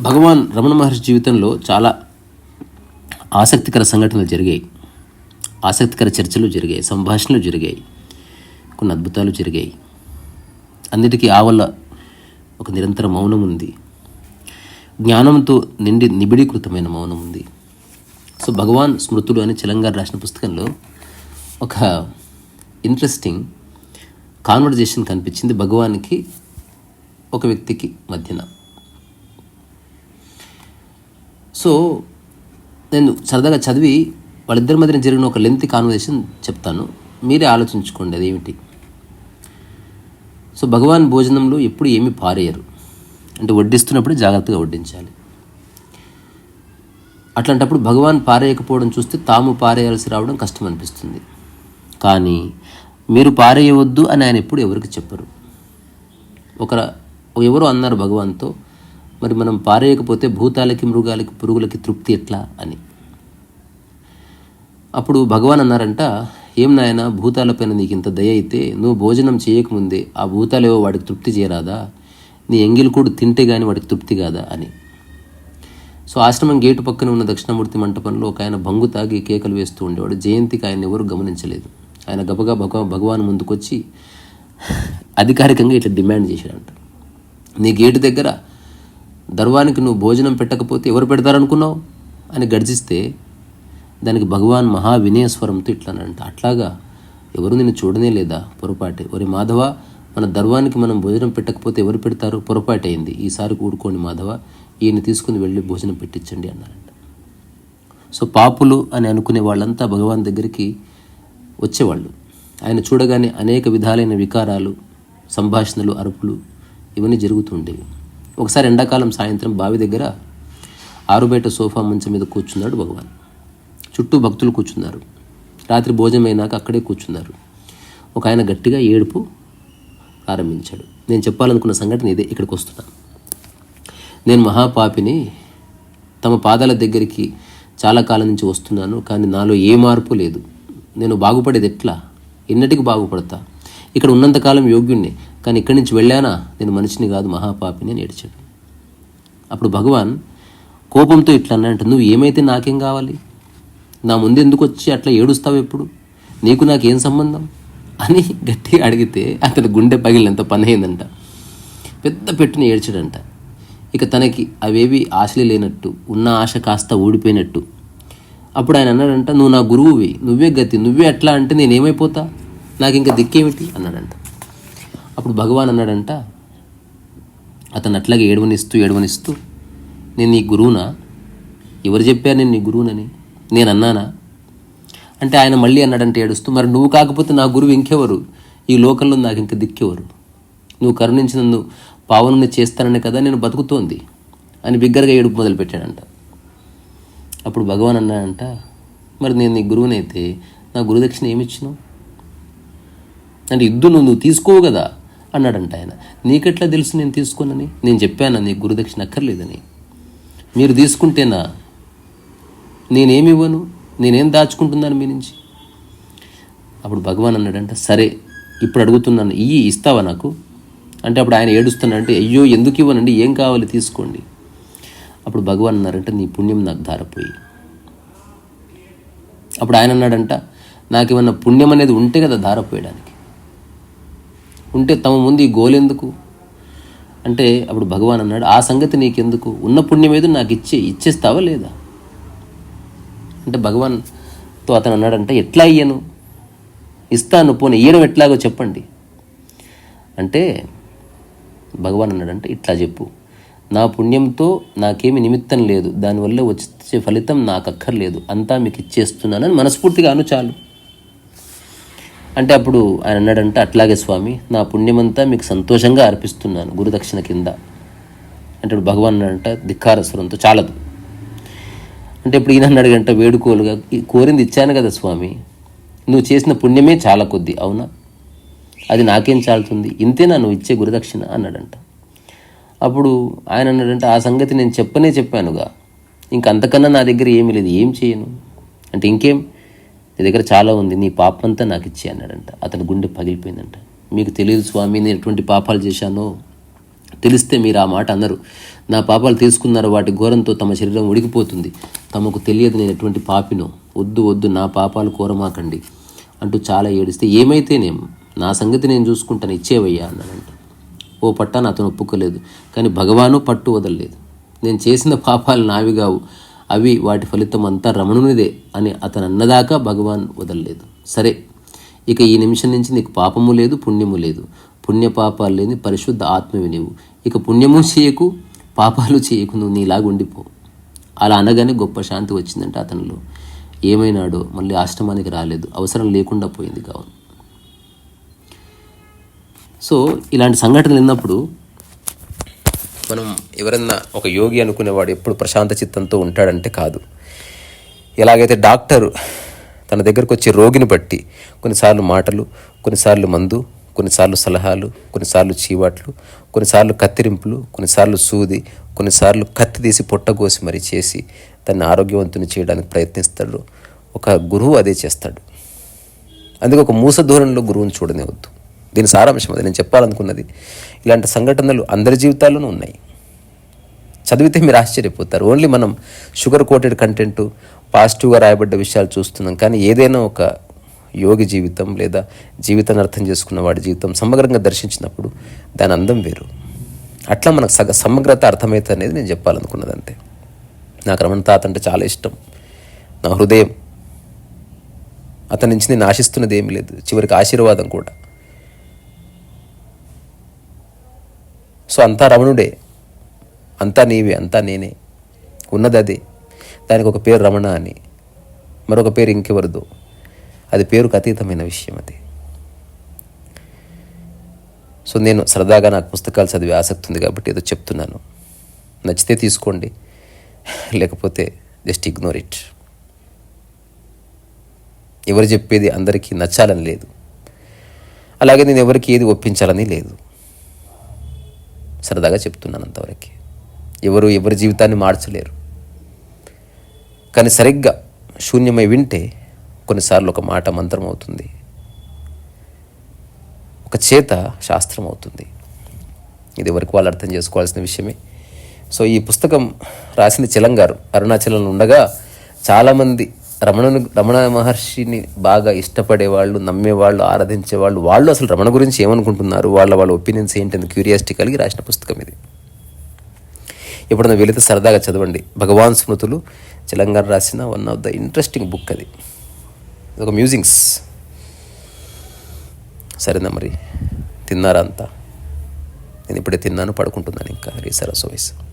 భగవాన్ రమణ మహర్షి జీవితంలో చాలా ఆసక్తికర సంఘటనలు జరిగాయి. ఆసక్తికర చర్చలు జరిగాయి. సంభాషణలు జరిగాయి. కొన్ని అద్భుతాలు జరిగాయి. అన్నిటికీ ఆవల్ల ఒక నిరంతర మౌనం ఉంది. జ్ఞానంతో నిండి నిబిడీకృతమైన మౌనం ఉంది. సో భగవాన్ స్మృతులు అని తెలంగాణ రాసిన పుస్తకంలో ఒక ఇంట్రెస్టింగ్ కాన్వర్జేషన్ కనిపించింది భగవాన్కి ఒక వ్యక్తికి మధ్యన. సో నేను సరదాగా చదివి వాళ్ళిద్దరి మధ్యన జరిగిన ఒక లెంత్ కాన్వర్జేషన్ చెప్తాను. మీరే ఆలోచించుకోండి అదేమిటి? సో భగవాన్ భోజనంలో ఎప్పుడు ఏమి పారేయరు. అంటే వడ్డిస్తున్నప్పుడు జాగ్రత్తగా వడ్డించాలి. అట్లాంటప్పుడు భగవాన్ పారేయకపోవడం చూస్తే తాము పారేయాల్సి రావడం కష్టం అనిపిస్తుంది. కానీ మీరు పారేయవద్దు అని ఆయన ఎప్పుడు ఎవరికి చెప్పరు. ఒక ఎవరో అన్నారు భగవాన్తో మరి మనం పారేయకపోతే భూతాలకి మృగాలకి పురుగులకి తృప్తి ఎట్లా? అని. అప్పుడు భగవాన్ అన్నారంట ఏం నాయన భూతాలపైన నీకు ఇంత దయ అయితే నువ్వు భోజనం చేయకముందే ఆ భూతాలేవో వాడికి తృప్తి చేయరాదా నీ ఎంగిల్ కూడా తింటే కానీ వాడికి తృప్తి కాదా? అని. సో ఆశ్రమం గేటు పక్కన ఉన్న దక్షిణమూర్తి మంటపంలో ఒక ఆయన భంగు తాగి కేకలు వేస్తూ ఉండేవాడు. జయంతికి ఆయన ఎవరు గమనించలేదు. ఆయన గబగా భగవా భగవాన్ ముందుకొచ్చి అధికారికంగా ఇట్లా డిమాండ్ చేశాడంట. నీ గేటు దగ్గర దర్వానికి నువ్వు భోజనం పెట్టకపోతే ఎవరు పెడతారనుకున్నావు? అని గర్జిస్తే దానికి భగవాన్ మహా వినయస్వరంతో ఇట్లానంట. అట్లాగా ఎవరు నేను చూడనే లేదా? పొరపాటే. ఒరి మాధవ మన దర్వానికి మనం భోజనం పెట్టకపోతే ఎవరు పెడతారు? పొరపాటు అయింది. ఈసారి కూడుకోండి మాధవ. ఈయన తీసుకుని వెళ్ళి భోజనం పెట్టించండి అన్నారంట. సో పాపులు అని అనుకునే వాళ్ళంతా భగవాన్ దగ్గరికి వచ్చేవాళ్ళు. ఆయన చూడగానే అనేక విధాలైన వికారాలు సంభాషణలు అరుపులు ఇవన్నీ జరుగుతుండేవి. ఒకసారి ఎండాకాలం సాయంత్రం బావి దగ్గర ఆరుబయట సోఫా మంచం మీద కూర్చున్నాడు భగవాన్. చుట్టూ భక్తులు కూర్చున్నారు. రాత్రి భోజనం అయినాక అక్కడే కూర్చున్నారు. ఒక ఆయన గట్టిగా ఏడుపు ప్రారంభించాడు. నేను చెప్పాలనుకున్న సంఘటన ఇదే ఇక్కడికి వస్తున్నాను నేను మహాపాపిని తమ పాదాల దగ్గరికి చాలా కాలం నుంచి వస్తున్నాను కానీ నాలో ఏ మార్పు లేదు. నేను బాగుపడేది ఎట్లా? ఎన్నటికి బాగుపడతా? ఇక్కడ ఉన్నంతకాలం యోగ్యుణ్ణి కానీ ఇక్కడి నుంచి వెళ్ళానా? నేను మనిషిని కాదు మహాపాపిని అని ఏడ్చాడు. అప్పుడు భగవాన్ కోపంతో ఇట్లా అన్నట్టు నువ్వు ఏమైతే నాకేం కావాలి? నా ముందు ఎందుకు వచ్చి అట్లా ఏడుస్తావు ఎప్పుడు? నీకు నాకేం సంబంధం? అని గట్టిగా అడిగితే అతని గుండె పగిలినంత పని అయిందంట. పెద్ద పెట్టుని ఏడ్చాడంట. ఇక తనకి అవేవి ఆశలే లేనట్టు ఉన్న ఆశ కాస్త ఊడిపోయినట్టు అప్పుడు ఆయన అన్నాడంట నువ్వు నా గురువువి నువ్వే గతి నువ్వే ఎట్లా అంటే నేనేమైపోతా? నాకు ఇంకా దిక్కేమిటి? అన్నాడంట. అప్పుడు భగవాన్ అన్నాడంట అతను అట్లాగే ఏడవనిస్తూ ఏడవనిస్తూ నేను నీ గురువునా? ఎవరు చెప్పారు నేను నీ గురువునని? నేను అన్నానా అంటే ఆయన మళ్ళీ అన్నాడంటే ఏడుస్తూ మరి నువ్వు కాకపోతే నా గురువు ఇంకెవరు? ఈ లోకంలో నాకు ఇంక దిక్కెవరు? నువ్వు కరుణించి నన్ను పావనుని చేస్తానని కదా నేను బతుకుతోంది? అని బిగ్గరగా ఏడుపు మొదలుపెట్టాడంట. అప్పుడు భగవాన్ అన్నాడంట మరి నేను నీ గురువునైతే నా గురుదక్షిణ ఏమి ఇచ్చినావు అంటే ఇద్దు నువ్వు నువ్వు తీసుకోవు కదా అన్నాడంట ఆయన. నీకెట్లా తెలుసు నేను తీసుకోనని? నేను చెప్పాను నీ గురుదక్షిణ అక్కర్లేదని? మీరు తీసుకుంటేనా? నేనేమి ఇవ్వను నేనేం దాచుకుంటున్నాను మీ నుంచి? అప్పుడు భగవాన్ అన్నాడంట సరే ఇప్పుడు అడుగుతున్నాను ఇయ్యి ఇస్తావా నాకు? అంటే అప్పుడు ఆయన ఏడుస్తున్నాడంటే అయ్యో ఎందుకు ఇవ్వనండి? ఏం కావాలి తీసుకోండి. అప్పుడు భగవాన్ అన్నారంట నీ పుణ్యం నాకు ధారపోయి. అప్పుడు ఆయన అన్నాడంట నాకేమన్నా పుణ్యం అనేది ఉంటే కదా ధారపోయడానికి. ఉంటే తమ ముందు ఈ గోలెందుకు అంటే అప్పుడు భగవాన్ అన్నాడు ఆ సంగతి నీకెందుకు? ఉన్న పుణ్యం ఏదో నాకు ఇచ్చే ఇచ్చేస్తావా లేదా? అంటే భగవాన్తో అతను అన్నాడంటే ఎట్లా అయ్యాను? ఇస్తాను పోనీ ఇయ్యడం ఎట్లాగో చెప్పండి. అంటే భగవాన్ అన్నాడంటే ఇట్లా చెప్పు. నా పుణ్యంతో నాకేమి నిమిత్తం లేదు. దానివల్ల వచ్చే ఫలితం నాకు అక్కర్లేదు అంతా మీకు ఇచ్చేస్తున్నానని మనస్ఫూర్తిగా అను చాలు. అంటే అప్పుడు ఆయన అన్నాడంటే అట్లాగే స్వామి నా పుణ్యమంతా మీకు సంతోషంగా అర్పిస్తున్నాను గురుదక్షిణ కింద. అంటే ఇప్పుడు భగవాన్ అన్నాడంట ధిక్కారస్వరంతో చాలదు. అంటే ఇప్పుడు ఈయన అన్నాడు గంట వేడుకోలుగా కోరింది ఇచ్చాను కదా స్వామి నువ్వు చేసిన పుణ్యమే చాలా కొద్ది అవునా? అది నాకేం చాలుతుంది? ఇంతేనా నువ్వు ఇచ్చే గురుదక్షిణ? అన్నాడంట. అప్పుడు ఆయన అన్నాడంటే ఆ సంగతి నేను చెప్పనే చెప్పానుగా. ఇంక అంతకన్నా నా దగ్గర ఏమీ లేదు. ఏం చేయను? అంటే ఇంకేం? నీ దగ్గర చాలా ఉంది. నీ పాపమంతా నాకు ఇచ్చే అన్నాడంట. అతని గుండె పగిలిపోయిందంట. మీకు తెలియదు స్వామి నేను ఎటువంటి పాపాలు చేశానో? తెలిస్తే మీరు ఆ మాట అన్నారు నా పాపాలు తీసుకున్నారు. వాటి ఘోరంతో తమ శరీరం ఉడికిపోతుంది. తమకు తెలియదు నేను ఎటువంటి పాపినో. వద్దు వద్దు. నా పాపాలు కోరమాకండి అంటూ చాలా ఏడిస్తే ఏమైతేనేం? నా సంగతి నేను చూసుకుంటాను. ఇచ్చేవయ్యా అన్నాడంట. ఓ పట్టాను అతను ఒప్పుకోలేదు. కానీ భగవాను పట్టు వదలలేదు. నేను చేసిన పాపాలు నావి కావు. అవి వాటి ఫలితం అంతా రమణునిదే అని అతను అన్నదాకా భగవాన్ వదలలేదు. సరే ఇక ఈ నిమిషం నుంచి నీకు పాపము లేదు పుణ్యము లేదు. పుణ్య పాపాలు లేని పరిశుద్ధ ఆత్మవి నీవు. ఇక పుణ్యము చేయకు పాపాలు చేయకు నువ్వు నీలాగా ఉండిపో. అలా అనగానే గొప్ప శాంతి వచ్చిందంటే అతనిలో. ఏమైనాడో మళ్ళీ ఆశ్రమానికి రాలేదు. అవసరం లేకుండా పోయింది కావును సో ఇలాంటి సంఘటనలు విన్నప్పుడు మనం ఎవరన్నా ఒక యోగి అనుకునేవాడు ఎప్పుడు ప్రశాంత చిత్తంతో ఉంటాడంటే కాదు. ఎలాగైతే డాక్టర్ తన దగ్గరకు వచ్చే రోగిని బట్టి కొన్నిసార్లు మాటలు కొన్నిసార్లు మందు కొన్నిసార్లు సలహాలు కొన్నిసార్లు చీవాట్లు కొన్నిసార్లు కత్తిరింపులు కొన్నిసార్లు సూది కొన్నిసార్లు కత్తి తీసి పొట్టగోసి మరి చేసి తన ఆరోగ్యవంతుని చేయడానికి ప్రయత్నిస్తాడు. ఒక గురువు అదే చేస్తాడు. అందుకే ఒక మూస ధోరణిలో గురువుని చూడనివద్దు దీని సారాంశం అది నేను చెప్పాలనుకున్నది. ఇలాంటి సంఘటనలు అందరి జీవితాల్లోనూ ఉన్నాయి. చదివితే మీరు ఆశ్చర్యపోతారు. ఓన్లీ మనం షుగర్ కోటెడ్ కంటెంట్ పాజిటివ్గా రాయబడ్డ విషయాలు చూస్తున్నాం. కానీ ఏదైనా ఒక యోగి జీవితం లేదా జీవితాన్ని అర్థం చేసుకున్న వాడి జీవితం సమగ్రంగా దర్శించినప్పుడు దాని అందం వేరు. అట్లా మనకు సగ సమగ్రత అర్థమవుతుంది అనేది నేను చెప్పాలనుకున్నది అంతే. నాకు రమణ తాత అంటే చాలా ఇష్టం. నా హృదయం అతని నుంచి నేను ఆశిస్తున్నది ఏమీ లేదు. చివరికి ఆశీర్వాదం కూడా. సో అంతా రమణుడే. అంతా నీవే అంతా నేనే. ఉన్నది అదే. దానికి ఒక పేరు రమణ అని. మరొక పేరు ఇంకెవరదు. అది పేరుకు అతీతమైన విషయం అది. సో నేను సరదాగా నాకు పుస్తకాలు చదివే ఆసక్తి ఉంది కాబట్టి ఏదో చెప్తున్నాను. నచ్చితే తీసుకోండి. లేకపోతే జస్ట్ ఇగ్నోర్ ఇట్. ఎవరు చెప్పేది అందరికీ నచ్చాలని లేదు. అలాగే నేను ఎవరికి ఏది ఒప్పించాలని లేదు. సరదాగా చెప్తున్నాను అంతవరకు. ఎవరు ఎవరి జీవితాన్ని మార్చలేరు. కానీ సరిగ్గా శూన్యమై వింటే కొన్నిసార్లు ఒక మాట మంత్రం అవుతుంది. ఒక చేత శాస్త్రం అవుతుంది. ఇది వరకు వాళ్ళు అర్థం చేసుకోవాల్సిన విషయమే. సో ఈ పుస్తకం రాసిన చిలంగారు. అరుణాచలంలో ఉండగా చాలామంది రమణను రమణ మహర్షిని బాగా ఇష్టపడేవాళ్ళు నమ్మేవాళ్ళు ఆరాధించేవాళ్ళు వాళ్ళు అసలు రమణ గురించి ఏమనుకుంటున్నారు? వాళ్ళ వాళ్ళ ఒపీనియన్స్ ఏంటని క్యూరియాసిటీ కలిగి రాసిన పుస్తకం ఇది. ఎప్పుడైనా వెళితే సరదాగా చదవండి. భగవాన్ స్మృతులు తెలంగాణ రాసిన one of the interesting book అది. ఒక మ్యూజింగ్స్ సరేనా మరి? తిన్నారా అంతా? నేను ఇప్పుడే తిన్నాను పడుకుంటున్నాను ఇంకా. రీసరస్ వయసు